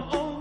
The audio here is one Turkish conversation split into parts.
home. Oh.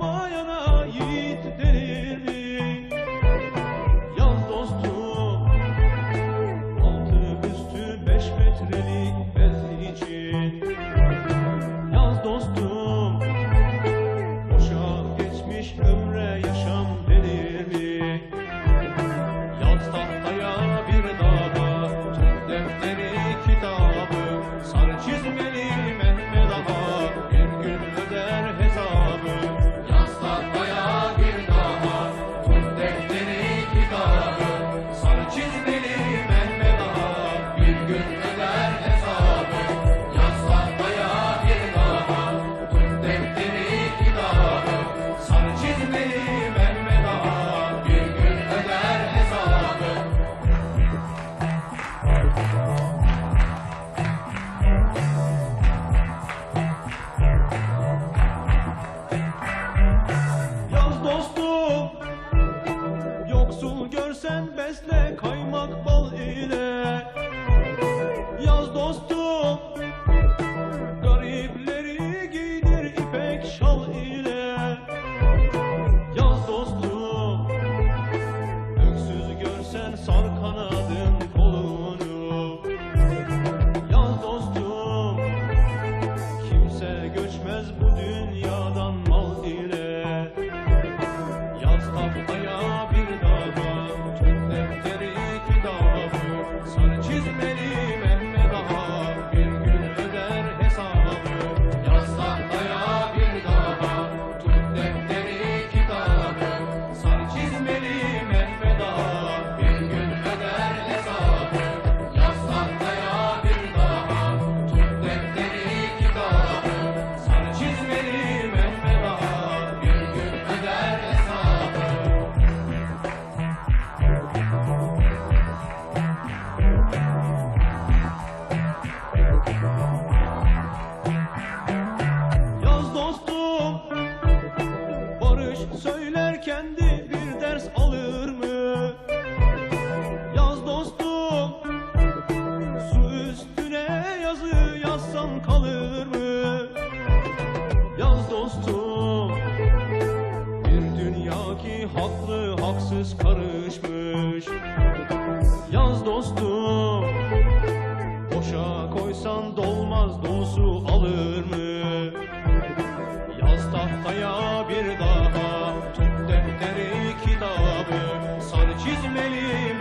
haksız karışmış Yaz dostum Boşa koysan dolmaz dolusu alır mı? Yaz tahtaya bir daha Tut defteri kitabı Sarı çizmeli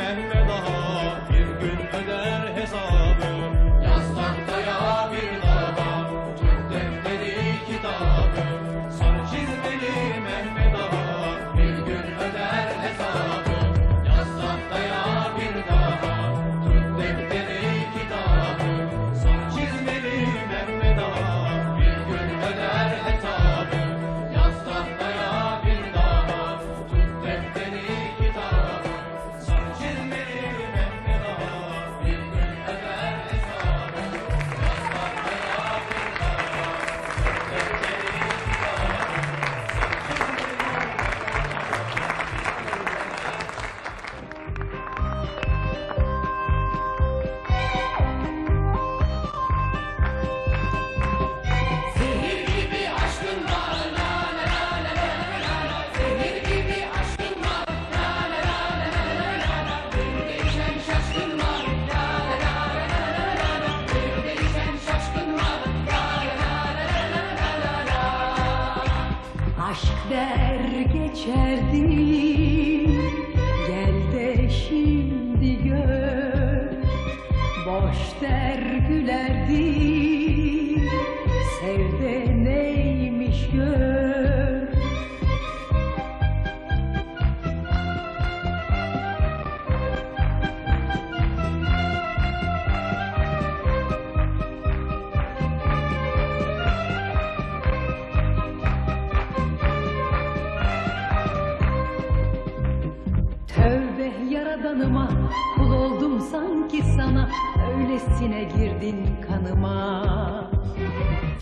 Kul oldum sanki sana öylesine girdin kanıma.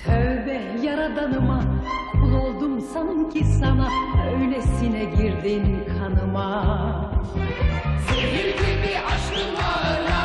Tövbe yaradanıma kul oldum sanki sana öylesine girdin kanıma. Zehir gibi aşkın ağına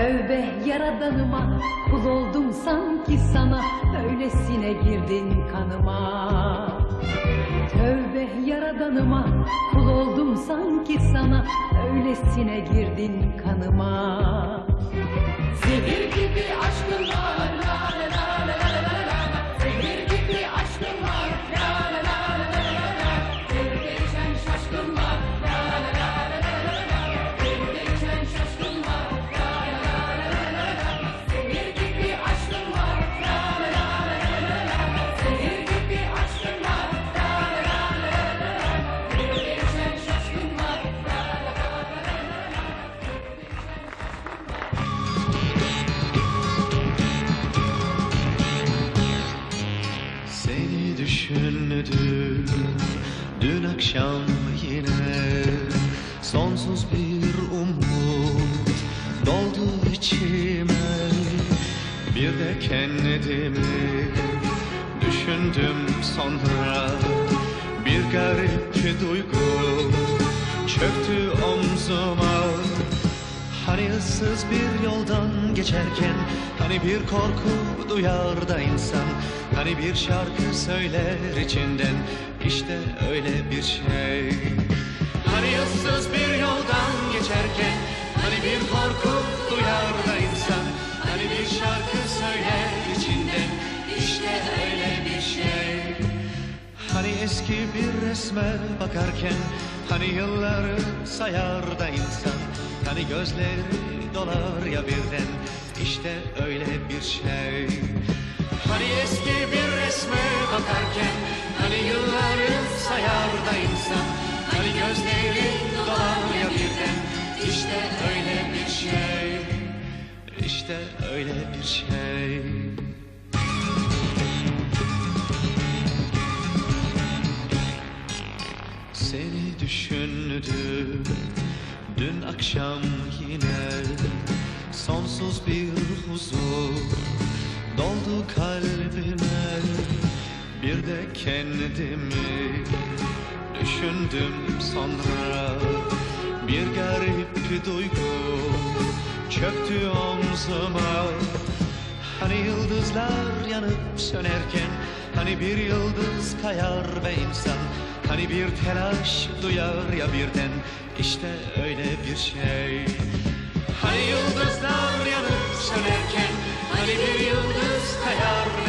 Tövbe yaradanıma kul oldum sanki sana. Öylesine girdin kanıma. Tövbe yaradanıma kul oldum sanki sana. Öylesine girdin kanıma. Zehir gibi aşkın Sonsuz bir umut doldu içime. Bir de kendimi düşündüm sonra. Bir garip duygu çöktü omzuma. Hani ıssız bir yoldan geçerken Hani bir korku duyar da insan. Hani bir şarkı söyler içinden. İşte öyle bir şey. Hani ıssız bir yoldan geçerken Hani bir korku duyar da insan. Hani bir şarkı söyler içinden İşte öyle bir şey. Hani eski bir resme bakarken Hani yılları sayar da insan. Hani gözleri dolar ya birden. İşte öyle bir şey. Hani eski bir resme bakarken Hani yılları sayar da insan. Hani gözleri İşte öyle bir şey. İşte öyle bir şey. Seni düşündüm. Dün akşam yine Sonsuz bir huzur doldu kalbime. Bir de kendimi düşündüm sonra Bir garip duygu çöktü omzuma. Hani yıldızlar yanıp sönerken Hani bir yıldız kayar be insan. Hani bir telaş duyar ya birden İşte öyle bir şey. Hani yıldızlar yanıp sönerken Hani bir yıldız kayar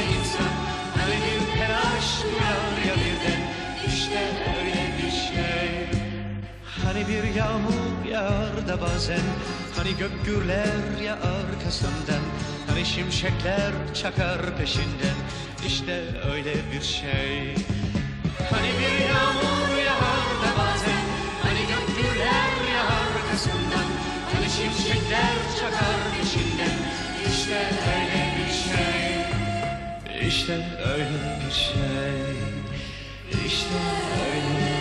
da bazen. Hani gök gürler ya arkasından Hani şimşekler çakar peşinden. İşte öyle bir şey. Hani bir yağmur yağar da bazen Hani gök gürler ya arkasından. Hani şimşekler çakar peşinden. İşte öyle bir şey. İşte öyle bir şey. İşte öyle